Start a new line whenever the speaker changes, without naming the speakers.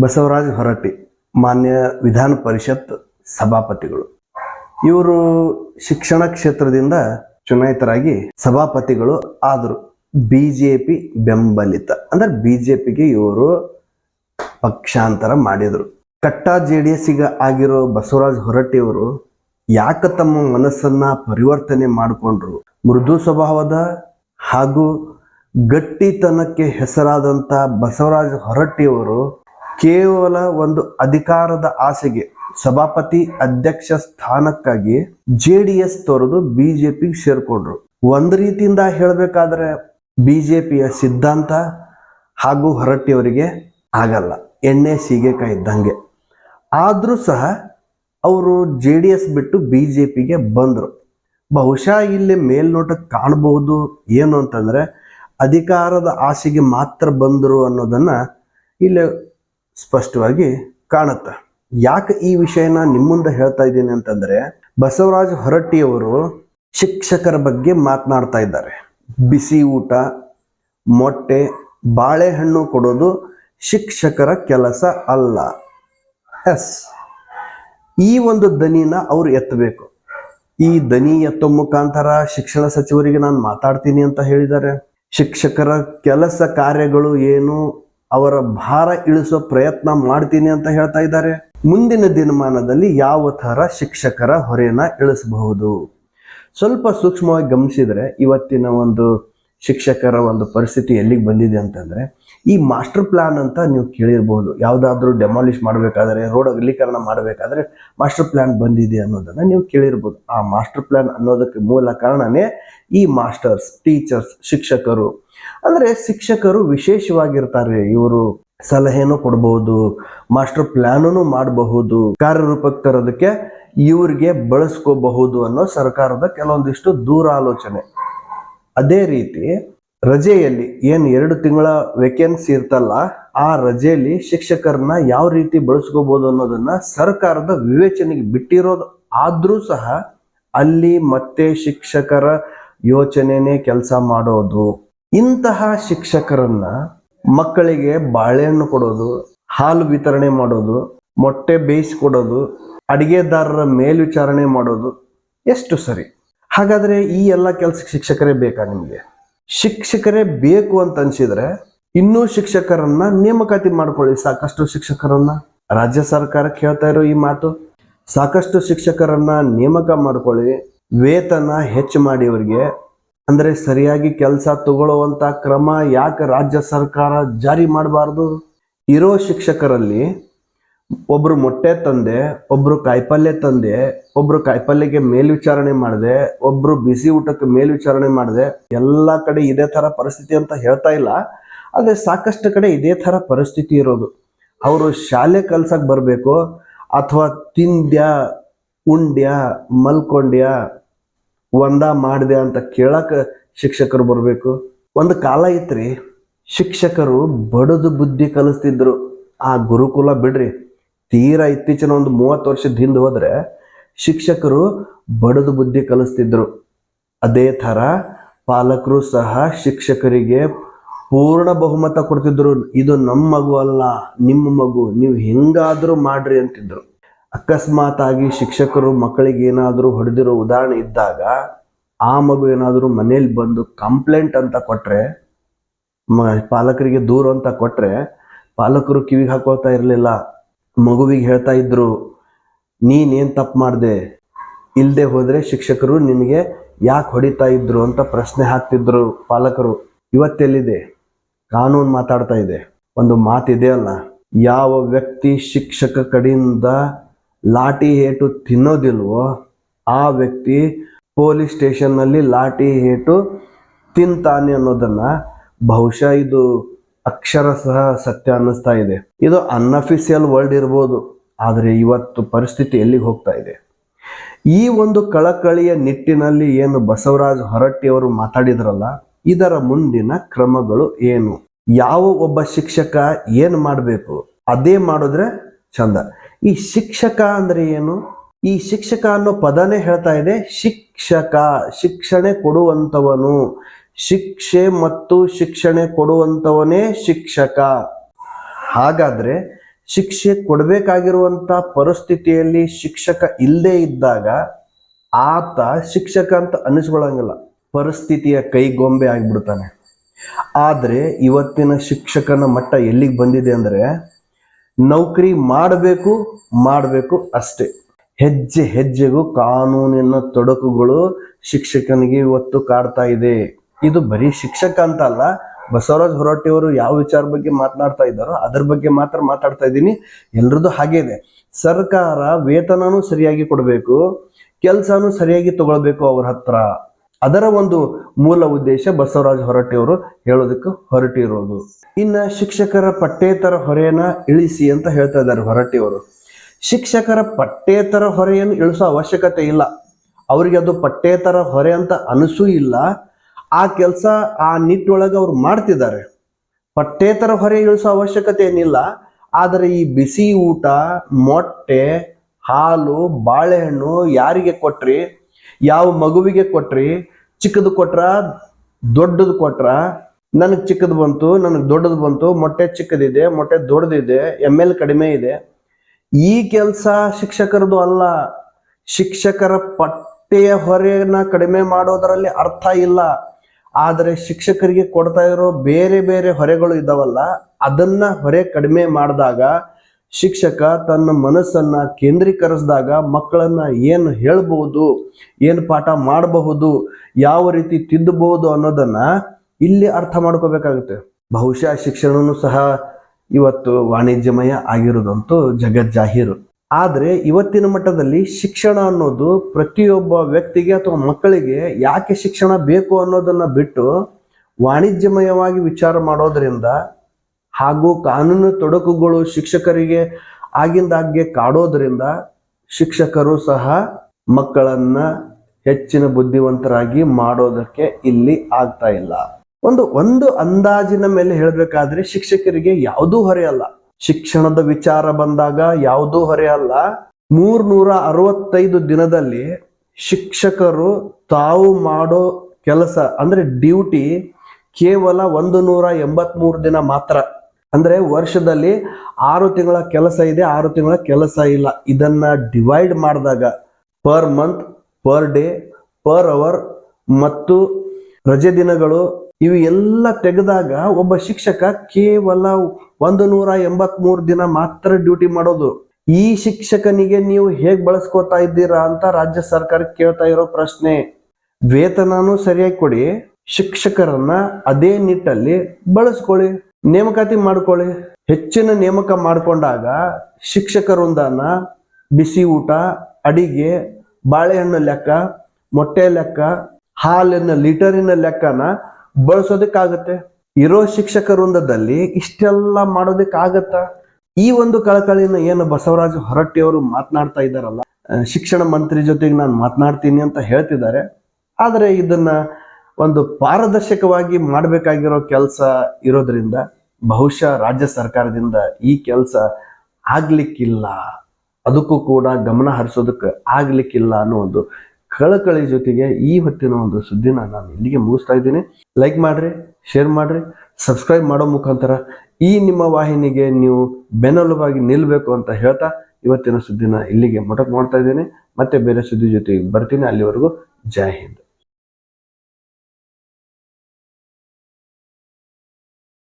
ಬಸವರಾಜ್ ಹೊರಟ್ಟಿ, ಮಾನ್ಯ ವಿಧಾನ ಪರಿಷತ್ ಸಭಾಪತಿಗಳು. ಇವರು ಶಿಕ್ಷಣ ಕ್ಷೇತ್ರದಿಂದ ಚುನಾಯಿತರಾಗಿ ಸಭಾಪತಿಗಳು ಆದರು ಬಿ ಜೆ ಪಿ ಬೆಂಬಲಿತ. ಅಂದ್ರೆ ಪಿಗೆ ಇವರು ಪಕ್ಷಾಂತರ ಮಾಡಿದರು. ಕಟ್ಟ ಜೆ ಡಿ ಎಸ್ ಆಗಿರೋ ಬಸವರಾಜ್ ಹೊರಟ್ಟಿಯವರು ಯಾಕೆ ತಮ್ಮ ಮನಸ್ಸನ್ನ ಪರಿವರ್ತನೆ ಮಾಡಿಕೊಂಡ್ರು? ಮೃದು ಸ್ವಭಾವದ ಹಾಗೂ ಗಟ್ಟಿತನಕ್ಕೆ ಹೆಸರಾದಂಥ ಬಸವರಾಜ ಹೊರಟ್ಟಿಯವರು ಕೇವಲ ಒಂದು ಅಧಿಕಾರದ ಆಸೆಗೆ ಸಭಾಪತಿ ಅಧ್ಯಕ್ಷ ಸ್ಥಾನಕ್ಕಾಗಿ ಜೆ ಡಿ ಎಸ್ ತೊರೆದು ಬಿಜೆಪಿಗೆ ಸೇರ್ಕೊಂಡ್ರು. ಒಂದ್ ರೀತಿಯಿಂದ ಹೇಳಬೇಕಾದ್ರೆ ಬಿಜೆಪಿಯ ಸಿದ್ಧಾಂತ ಹಾಗೂ ಹೊರಟ್ಟಿಯವರಿಗೆ ಆಗಲ್ಲ. ಎಣ್ಣೆ ಸೀಗೆಕಾಯಿ ಇದ್ದಂಗೆ. ಆದರೂ ಸಹ ಅವರು ಜೆ ಡಿ ಎಸ್ ಬಿಟ್ಟು ಬಿ ಜೆ ಬಂದರು. ಬಹುಶಃ ಇಲ್ಲಿ ಮೇಲ್ನೋಟಕ್ಕೆ ಕಾಣಬಹುದು ಏನು ಅಂತಂದರೆ ಅಧಿಕಾರದ ಆಸೆಗೆ ಮಾತ್ರ ಬಂದರು ಅನ್ನೋದನ್ನು ಇಲ್ಲಿ ಸ್ಪಷ್ಟವಾಗಿ ಕಾಣುತ್ತೆ. ಯಾಕೆ ಈ ವಿಷಯನ ನಿಮ್ಮ ಮುಂದೆ ಹೇಳ್ತಾ ಇದ್ದೀನಿ ಅಂತಂದರೆ, ಬಸವರಾಜ ಹೊರಟ್ಟಿಯವರು ಶಿಕ್ಷಕರ ಬಗ್ಗೆ ಮಾತನಾಡ್ತಾ ಇದ್ದಾರೆ. ಬಿಸಿ ಊಟ, ಮೊಟ್ಟೆ, ಬಾಳೆಹಣ್ಣು ಕೊಡೋದು ಶಿಕ್ಷಕರ ಕೆಲಸ ಅಲ್ಲ. ಎಸ್ ಈ ಒಂದು ದನಿನ ಅವ್ರು ಎತ್ತಬೇಕು. ಈ ದನಿ ಎತ್ತೋ ಮುಖಾಂತರ ಶಿಕ್ಷಣ ಸಚಿವರಿಗೆ ನಾನು ಮಾತಾಡ್ತೀನಿ ಅಂತ ಹೇಳಿದ್ದಾರೆ. ಶಿಕ್ಷಕರ ಕೆಲಸ ಕಾರ್ಯಗಳು ಏನು? ಅವರ ಭಾರ ಇಳಿಸೋ ಪ್ರಯತ್ನ ಮಾಡ್ತೀನಿ ಅಂತ ಹೇಳ್ತಾ ಇದ್ದಾರೆ. ಮುಂದಿನ ದಿನಮಾನದಲ್ಲಿ ಯಾವ ಥರ ಶಿಕ್ಷಕರ ಹೊರೆನ ಇಳಿಸಬಹುದು? ಸ್ವಲ್ಪ ಸೂಕ್ಷ್ಮವಾಗಿ ಗಮನಿಸಿದರೆ ಇವತ್ತಿನ ಒಂದು ಶಿಕ್ಷಕರ ಒಂದು ಪರಿಸ್ಥಿತಿ ಎಲ್ಲಿಗೆ ಬಂದಿದೆ ಅಂತಂದ್ರೆ, ಈ ಮಾಸ್ಟರ್ ಪ್ಲಾನ್ ಅಂತ ನೀವು ಕೇಳಿರ್ಬೋದು. ಯಾವುದಾದ್ರೂ ಡೆಮಾಲಿಷ್ ಮಾಡಬೇಕಾದ್ರೆ ರೋಡ್ ಅಗಲೀಕರಣ ಮಾಡಬೇಕಾದ್ರೆ ಮಾಸ್ಟರ್ ಪ್ಲಾನ್ ಬಂದಿದೆ ಅನ್ನೋದನ್ನ ನೀವು ಕೇಳಿರ್ಬೋದು. ಆ ಮಾಸ್ಟರ್ ಪ್ಲಾನ್ ಅನ್ನೋದಕ್ಕೆ ಮೂಲ ಕಾರಣನೇ ಈ ಮಾಸ್ಟರ್ಸ್ ಟೀಚರ್ಸ್ ಶಿಕ್ಷಕರು. ಅಂದ್ರೆ ಶಿಕ್ಷಕರು ವಿಶೇಷವಾಗಿರ್ತಾರೆ. ಇವರು ಸಲಹೆನೂ ಕೊಡಬಹುದು ಮಾಸ್ಟರ್ ಪ್ಲಾನೂ ಮಾಡಬಹುದು ಕಾರ್ಯರೂಪಕ್ಕೆ ತರೋದಕ್ಕೆ ಇವ್ರಿಗೆ ಬಳಸ್ಕೋಬಹುದು ಅನ್ನೋ ಸರ್ಕಾರದ ಕೆಲವೊಂದಿಷ್ಟು ದೂರಾಲೋಚನೆ. ಅದೇ ರೀತಿ ರಜೆಯಲ್ಲಿ ಏನು ಎರಡು ತಿಂಗಳ ವೇಕೆನ್ಸಿ ಇರ್ತಲ್ಲ, ಆ ರಜೆಯಲ್ಲಿ ಶಿಕ್ಷಕರನ್ನ ಯಾವ ರೀತಿ ಬಳಸ್ಕೋಬಹುದು ಅನ್ನೋದನ್ನ ಸರ್ಕಾರದ ವಿವೇಚನೆಗೆ ಬಿಟ್ಟಿರೋದು. ಆದ್ರೂ ಸಹ ಅಲ್ಲಿ ಮತ್ತೆ ಶಿಕ್ಷಕರ ಯೋಚನೆನೆ ಕೆಲಸ ಮಾಡೋದು. ಇಂತಹ ಶಿಕ್ಷಕರನ್ನ ಮಕ್ಕಳಿಗೆ ಬಾಳೆಹಣ್ಣು ಕೊಡೋದು, ಹಾಲು ವಿತರಣೆ ಮಾಡೋದು, ಮೊಟ್ಟೆ ಬೇಯಿಸಿಕೊಡೋದು, ಅಡಿಗೆದಾರರ ಮೇಲ್ವಿಚಾರಣೆ ಮಾಡೋದು, ಎಷ್ಟು ಸರಿ. ಹಾಗಾದ್ರೆ ಈ ಎಲ್ಲ ಕೆಲಸಕ್ಕೆ ಶಿಕ್ಷಕರೇ ಬೇಕಾ ನಿಮಗೆ? ಶಿಕ್ಷಕರೇ ಬೇಕು ಅಂತ ಅನ್ಸಿದ್ರೆ ಇನ್ನೂ ಶಿಕ್ಷಕರನ್ನ ನೇಮಕಾತಿ ಮಾಡ್ಕೊಳ್ಳಿ. ಸಾಕಷ್ಟು ಶಿಕ್ಷಕರನ್ನ ರಾಜ್ಯ ಸರ್ಕಾರ ಹೇಳ್ತಾ ಇರೋ ಈ ಮಾತು. ಸಾಕಷ್ಟು ಶಿಕ್ಷಕರನ್ನ ನೇಮಕ ಮಾಡ್ಕೊಳ್ಳಿ. ವೇತನ ಹೆಚ್ಚು ಮಾಡಿ ಅವರಿಗೆ ಅಂದ್ರೆ ಸರಿಯಾಗಿ ಕೆಲಸ ತಗೊಳ್ಳುವಂತ ಕ್ರಮ ಯಾಕೆ ರಾಜ್ಯ ಸರ್ಕಾರ ಜಾರಿ ಮಾಡಬಾರ್ದು? ಇರೋ ಶಿಕ್ಷಕರಲ್ಲಿ ಒಬ್ರು ಮೊಟ್ಟೆ ತಂದೆ, ಒಬ್ರು ಕಾಯಿಪಲ್ಯ ತಂದೆ, ಒಬ್ರು ಕಾಯಿಪಲ್ಯಗೆ ಮೇಲ್ವಿಚಾರಣೆ ಮಾಡಿದೆ, ಒಬ್ರು ಬಿಸಿ ಊಟಕ್ಕೆ ಮೇಲ್ವಿಚಾರಣೆ ಮಾಡಿದೆ. ಎಲ್ಲ ಕಡೆ ಇದೇ ತರ ಪರಿಸ್ಥಿತಿ ಅಂತ ಹೇಳ್ತಾ ಇಲ್ಲ. ಆದರೆ ಸಾಕಷ್ಟು ಕಡೆ ಇದೇ ತರ ಪರಿಸ್ಥಿತಿ ಇರೋದು. ಅವರು ಶಾಲೆ ಕಲ್ಸಕ್ ಬರಬೇಕು ಅಥವಾ ತಿಂದ್ಯಾ, ಉಂಡ್ಯಾ, ಮಲ್ಕೊಂಡ್ಯಾ, ಒಂದ ಮಾಡಿದೆ ಅಂತ ಕೇಳಕ್ಕೆ ಶಿಕ್ಷಕರು ಬರಬೇಕು. ಒಂದು ಕಾಲ ಐತ್ರಿ. ಶಿಕ್ಷಕರು ಬಡದು ಬುದ್ಧಿ ಕಲಿಸ್ತಿದ್ರು. ಆ ಗುರುಕುಲ ಬಿಡ್ರಿ. ತೀರಾ ಇತ್ತೀಚಿನ ಒಂದು ಮೂವತ್ತು ವರ್ಷದ ಹಿಂದೆ ಹೋದರೆ ಶಿಕ್ಷಕರು ಬಡದು ಬುದ್ಧಿ ಕಲಿಸ್ತಿದ್ರು. ಅದೇ ಥರ ಪಾಲಕರು ಸಹ ಶಿಕ್ಷಕರಿಗೆ ಪೂರ್ಣ ಬಹುಮತ ಕೊಡ್ತಿದ್ರು. ಇದು ನಮ್ಮ ಮಗು ಅಲ್ಲ ನಿಮ್ಮ ಮಗು, ನೀವು ಹೆಂಗಾದರೂ ಮಾಡ್ರಿ ಅಂತಿದ್ರು. ಅಕಸ್ಮಾತ್ ಆಗಿ ಶಿಕ್ಷಕರು ಮಕ್ಕಳಿಗೆ ಏನಾದರೂ ಹೊಡೆದಿರೋ ಉದಾಹರಣೆ ಇದ್ದಾಗ ಆ ಮಗು ಏನಾದರೂ ಮನೇಲಿ ಬಂದು ಕಂಪ್ಲೇಂಟ್ ಅಂತ ಕೊಟ್ರೆ, ಮ ಪಾಲಕರಿಗೆ ದೂರು ಅಂತ ಕೊಟ್ರೆ ಪಾಲಕರು ಕಿವಿಗೆ ಹಾಕೋತಾ ಇರಲಿಲ್ಲ. ಮಗುವಿಗೆ ಹೇಳ್ತಾ ಇದ್ರು, ನೀನೇನು ತಪ್ಪು ಮಾಡಿದೆ? ಇಲ್ಲದೆ ಹೋದರೆ ಶಿಕ್ಷಕರು ನಿನಗೆ ಯಾಕೆ ಹೊಡಿತಾ ಇದ್ರು? ಅಂತ ಪ್ರಶ್ನೆ ಹಾಕ್ತಿದ್ರು ಪಾಲಕರು. ಇವತ್ತೆಲ್ಲಿದೆ ಕಾನೂನು ಮಾತಾಡ್ತಾ ಇದೆ. ಒಂದು ಮಾತಿದೆ ಅಲ್ಲ, ಯಾವ ವ್ಯಕ್ತಿ ಶಿಕ್ಷಕ ಕಡೆಯಿಂದ ಲಾಠಿ ಏಟು ತಿನ್ನೋದಿಲ್ವೋ, ಆ ವ್ಯಕ್ತಿ ಪೊಲೀಸ್ ಸ್ಟೇಷನ್ನಲ್ಲಿ ಲಾಠಿ ಏಟು ತಿಂತಾನೆ ಅನ್ನೋದನ್ನು ಬಹುಶಃ ಇದು ಅಕ್ಷರ ಸಹ ಸತ್ಯ ಅನ್ನಿಸ್ತಾ ಇದೆ. ಇದು ಅನ್ಅಫಿಷಿಯಲ್ ವರ್ಲ್ಡ್ ಇರ್ಬೋದು, ಆದರೆ ಇವತ್ತು ಪರಿಸ್ಥಿತಿ ಎಲ್ಲಿಗೆ ಹೋಗ್ತಾ ಇದೆ? ಈ ಒಂದು ಕಳಕಳಿಯ ನಿಟ್ಟಿನಲ್ಲಿ ಏನು ಬಸವರಾಜ್ ಹೊರಟ್ಟಿಯವರು ಮಾತಾಡಿದ್ರಲ್ಲ, ಇದರ ಮುಂದಿನ ಕ್ರಮಗಳು ಏನು? ಯಾವ ಒಬ್ಬ ಶಿಕ್ಷಕ ಏನು ಮಾಡಬೇಕು? ಅದೇ ಮಾಡಿದ್ರೆ ಚಂದ. ಈ ಶಿಕ್ಷಕ ಅಂದ್ರೆ ಏನು? ಈ ಶಿಕ್ಷಕ ಅನ್ನೋ ಪದನೇ ಹೇಳ್ತಾ ಇದೆ, ಶಿಕ್ಷಕ, ಶಿಕ್ಷಣೆ ಕೊಡುವಂತವನು ಶಿಕ್ಷೆ ಮತ್ತು ಶಿಕ್ಷಣೆ ಕೊಡುವಂಥವನೇ ಶಿಕ್ಷಕ. ಹಾಗಾದರೆ ಶಿಕ್ಷೆ ಕೊಡಬೇಕಾಗಿರುವಂಥ ಪರಿಸ್ಥಿತಿಯಲ್ಲಿ ಶಿಕ್ಷಕ ಇಲ್ಲದೇ ಇದ್ದಾಗ ಆತ ಶಿಕ್ಷಕ ಅಂತ ಅನಿಸ್ಕೊಳ್ಳಂಗಿಲ್ಲ. ಪರಿಸ್ಥಿತಿಯ ಕೈಗೊಂಬೆ ಆಗಿಬಿಡ್ತಾನೆ. ಆದರೆ ಇವತ್ತಿನ ಶಿಕ್ಷಕನ ಮಟ್ಟ ಎಲ್ಲಿಗೆ ಬಂದಿದೆ ಅಂದರೆ ನೌಕರಿ ಮಾಡಬೇಕು ಮಾಡಬೇಕು ಅಷ್ಟೇ. ಹೆಜ್ಜೆ ಹೆಜ್ಜೆಗೂ ಕಾನೂನಿನ ತೊಡಕುಗಳು ಶಿಕ್ಷಕನಿಗೆ ಇವತ್ತು ಕಾಡ್ತಾ ಇದೆ. ಇದು ಬರೀ ಶಿಕ್ಷಕ ಅಂತ ಅಲ್ಲ, ಬಸವರಾಜ್ ಹೊರಟ್ಟಿಯವರು ಯಾವ ವಿಚಾರ ಬಗ್ಗೆ ಮಾತನಾಡ್ತಾ ಇದ್ದಾರೋ ಅದ್ರ ಬಗ್ಗೆ ಮಾತ್ರ ಮಾತಾಡ್ತಾ ಇದ್ದೀನಿ. ಎಲ್ರದ್ದು ಹಾಗೇ ಇದೆ. ಸರ್ಕಾರ ವೇತನನೂ ಸರಿಯಾಗಿ ಕೊಡಬೇಕು, ಕೆಲಸನೂ ಸರಿಯಾಗಿ ತಗೊಳ್ಬೇಕು ಅವ್ರ ಹತ್ರ. ಅದರ ಒಂದು ಮೂಲ ಉದ್ದೇಶ ಬಸವರಾಜ ಹೊರಟಿಯವರು ಹೇಳೋದಕ್ಕೆ ಹೊರಟಿರೋದು. ಇನ್ನ ಶಿಕ್ಷಕರ ಪಠ್ಯೇತರ ಹೊರೆಯನ್ನ ಇಳಿಸಿ ಅಂತ ಹೇಳ್ತಾ ಇದ್ದಾರೆ ಹೊರಟ್ಟಿಯವರು ಶಿಕ್ಷಕರ ಪಠ್ಯೇತರ ಹೊರೆಯನ್ನು ಇಳಿಸೋ ಅವಶ್ಯಕತೆ ಇಲ್ಲ. ಅವರಿಗೆ ಅದು ಪಠ್ಯೇತರ ಹೊರೆ ಅಂತ ಅನಿಸೂ ಇಲ್ಲ. ಆ ಕೆಲಸ, ಆ ನಿಟ್ಟೊಳಗೆ ಅವ್ರು ಮಾಡ್ತಿದ್ದಾರೆ. ಪಠ್ಯೇತರ ಹೊರೆ ಇಳಿಸೋ ಅವಶ್ಯಕತೆ ಏನಿಲ್ಲ. ಆದರೆ ಈ ಬಿಸಿ ಊಟ, ಮೊಟ್ಟೆ, ಹಾಲು, ಬಾಳೆಹಣ್ಣು ಯಾರಿಗೆ ಕೊಟ್ರಿ? ಯಾವ ಮಗುವಿಗೆ ಕೊಟ್ರಿ? ಚಿಕ್ಕದು ಕೊಟ್ರ, ದೊಡ್ಡದು ಕೊಟ್ರ? ನನಗೆ ಚಿಕ್ಕದು ಬಂತು, ನನಗೆ ದೊಡ್ಡದು ಬಂತು, ಮೊಟ್ಟೆ ಚಿಕ್ಕದಿದೆ, ಮೊಟ್ಟೆ ದೊಡ್ಡದಿದೆ, ಎಂ ಎಲ್ ಕಡಿಮೆ ಇದೆ. ಈ ಕೆಲಸ ಶಿಕ್ಷಕರದು ಅಲ್ಲ. ಶಿಕ್ಷಕರ ಪಟ್ಟೆಯ ಹೊರೆಯನ್ನ ಕಡಿಮೆ ಮಾಡೋದರಲ್ಲಿ ಅರ್ಥ ಇಲ್ಲ. ಆದರೆ ಶಿಕ್ಷಕರಿಗೆ ಕೊಡ್ತಾ ಇರೋ ಬೇರೆ ಬೇರೆ ಹೊರೆಗಳು ಇದ್ದಾವಲ್ಲ ಅದನ್ನ ಹೊರೆ ಕಡಿಮೆ ಮಾಡಿದಾಗ ಶಿಕ್ಷಕ ತನ್ನ ಮನಸ್ಸನ್ನ ಕೇಂದ್ರೀಕರಿಸಿದಾಗ ಮಕ್ಕಳನ್ನ ಏನು ಹೇಳಬಹುದು, ಏನು ಪಾಠ ಮಾಡಬಹುದು, ಯಾವ ರೀತಿ ತಿದ್ದಬಹುದು ಅನ್ನೋದನ್ನ ಇಲ್ಲಿ ಅರ್ಥ ಮಾಡ್ಕೋಬೇಕಾಗುತ್ತೆ. ಬಹುಶಃ ಶಿಕ್ಷಣನು ಸಹ ಇವತ್ತು ವಾಣಿಜ್ಯಮಯ ಆಗಿರೋದಂತೂ ಜಗಜ್ಜಾಹೀರು. ಆದರೆ ಇವತ್ತಿನ ಮಟ್ಟದಲ್ಲಿ ಶಿಕ್ಷಣ ಅನ್ನೋದು ಪ್ರತಿಯೊಬ್ಬ ವ್ಯಕ್ತಿಗೆ ಅಥವಾ ಮಕ್ಕಳಿಗೆ ಯಾಕೆ ಶಿಕ್ಷಣ ಬೇಕು ಅನ್ನೋದನ್ನು ಬಿಟ್ಟು ವಾಣಿಜ್ಯಮಯವಾಗಿ ವಿಚಾರ ಮಾಡೋದ್ರಿಂದ ಹಾಗೂ ಕಾನೂನು ತೊಡಕುಗಳು ಶಿಕ್ಷಕರಿಗೆ ಆಗಿಂದಾಗ್ಗೆ ಕಾಡೋದರಿಂದ ಶಿಕ್ಷಕರು ಸಹ ಮಕ್ಕಳನ್ನ ಹೆಚ್ಚಿನ ಬುದ್ಧಿವಂತರಾಗಿ ಮಾಡೋದಕ್ಕೆ ಇಲ್ಲಿ ಆಗ್ತಾ ಇಲ್ಲ. ಒಂದು ಒಂದು ಅಂದಾಜಿನ ಮೇಲೆ ಹೇಳಬೇಕಾದ್ರೆ ಶಿಕ್ಷಕರಿಗೆ ಯಾವುದೂ ಹೊರೆ ಅಲ್ಲ ಶಿಕ್ಷಣದ ವಿಚಾರ ಬಂದಾಗ ಯಾವುದೂ ಹೊರೆ ಅಲ್ಲ ಮೂರ್ನೂರ ಅರವತ್ತೈದು ದಿನದಲ್ಲಿ ಶಿಕ್ಷಕರು ತಾವು ಮಾಡೋ ಕೆಲಸ, ಅಂದ್ರೆ ಡ್ಯೂಟಿ ಕೇವಲ ಒಂದು ನೂರ ಎಂಬತ್ಮೂರು ದಿನ ಮಾತ್ರ. ಅಂದ್ರೆ ವರ್ಷದಲ್ಲಿ ಆರು ತಿಂಗಳ ಕೆಲಸ ಇದೆ, ಆರು ತಿಂಗಳ ಕೆಲಸ ಇಲ್ಲ. ಇದನ್ನ ಡಿವೈಡ್ ಮಾಡಿದಾಗ per month, per day, per hour ಮತ್ತು ರಜೆ ದಿನಗಳು ಇವು ಎಲ್ಲ ತೆಗೆದಾಗ ಒಬ್ಬ ಶಿಕ್ಷಕ ಕೇವಲ ಒಂದು ನೂರ ಎಂಬತ್ಮೂರು ದಿನ ಮಾತ್ರ ಡ್ಯೂಟಿ ಮಾಡೋದು. ಈ ಶಿಕ್ಷಕನಿಗೆ ನೀವು ಹೇಗ್ ಬಳಸ್ಕೊತಾ ಇದ್ದೀರಾ ಅಂತ ರಾಜ್ಯ ಸರ್ಕಾರ ಕೇಳ್ತಾ ಇರೋ ಪ್ರಶ್ನೆ. ವೇತನನೂ ಸರಿಯಾಗಿ ಕೊಡಿ, ಶಿಕ್ಷಕರನ್ನ ಅದೇ ನಿಟ್ಟಲ್ಲಿ ಬಳಸ್ಕೊಳ್ಳಿ, ನೇಮಕಾತಿ ಮಾಡ್ಕೊಳ್ಳಿ. ಹೆಚ್ಚಿನ ನೇಮಕ ಮಾಡಿಕೊಂಡಾಗ ಶಿಕ್ಷಕರೊಂದನ್ನ ಬಿಸಿ ಊಟ, ಅಡಿಗೆ, ಬಾಳೆಹಣ್ಣು ಲೆಕ್ಕ, ಮೊಟ್ಟೆ ಲೆಕ್ಕ, ಹಾಲಿನ ಲೀಟರಿನ ಲೆಕ್ಕನ ಬಳಸೋದಕ್ಕಾಗತ್ತೆ? ಇರೋ ಶಿಕ್ಷಕ ವೃಂದದಲ್ಲಿ ಇಷ್ಟೆಲ್ಲ ಮಾಡೋದಕ್ಕಾಗತ್ತ? ಈ ಒಂದು ಕಳಕಳಿನ ಏನು ಬಸವರಾಜ ಹೊರಟ್ಟಿಯವರು ಮಾತನಾಡ್ತಾ ಇದ್ದಾರಲ್ಲ ಶಿಕ್ಷಣ ಮಂತ್ರಿ ಜೊತೆಗೆ ನಾನು ಮಾತನಾಡ್ತೀನಿ ಅಂತ ಹೇಳ್ತಿದ್ದಾರೆ. ಆದರೆ ಇದನ್ನ ಒಂದು ಪಾರದರ್ಶಕವಾಗಿ ಮಾಡಬೇಕಾಗಿರೋ ಕೆಲಸ ಇರೋದ್ರಿಂದ ಬಹುಶಃ ರಾಜ್ಯ ಸರ್ಕಾರದಿಂದ ಈ ಕೆಲಸ ಆಗ್ಲಿಕ್ಕಿಲ್ಲ. ಅದಕ್ಕೂ ಕೂಡ ಗಮನ ಹರಿಸೋದಕ್ಕೆ ಆಗ್ಲಿಕ್ಕಿಲ್ಲ ಅನ್ನೋ ಒಂದು ಕಳಕಳಿ ಜೊತೆಗೆ ಈ ಹೊತ್ತಿನ ಒಂದು ಸುದ್ದಿನ ನಾನು ಇಲ್ಲಿಗೆ ಮುಗಿಸ್ತಾ ಇದ್ದೀನಿ. ಲೈಕ್ ಮಾಡ್ರಿ ಶೇರ್ ಮಾಡ್ರಿ ಸಬ್ಸ್ಕ್ರೈಬ್ ಮಾಡೋ ಮುಖಾಂತರ ಈ ನಿಮ್ಮ ವಾಹಿನಿಗೆ ನೀವು ಬೆನ್ನೆಲುಬಾಗಿ ನಿಲ್ಲಬೇಕು ಅಂತ ಹೇಳ್ತಾ ಇವತ್ತಿನ ಸುದ್ದಿನ ಇಲ್ಲಿಗೆ ಮೊಟಕ್ ಮಾಡ್ತಾ ಇದ್ದೀನಿ. ಮತ್ತೆ ಬೇರೆ ಸುದ್ದಿ ಜೊತೆಗೆ ಬರ್ತೀನಿ. ಅಲ್ಲಿವರೆಗೂ ಜೈ ಹಿಂದ್.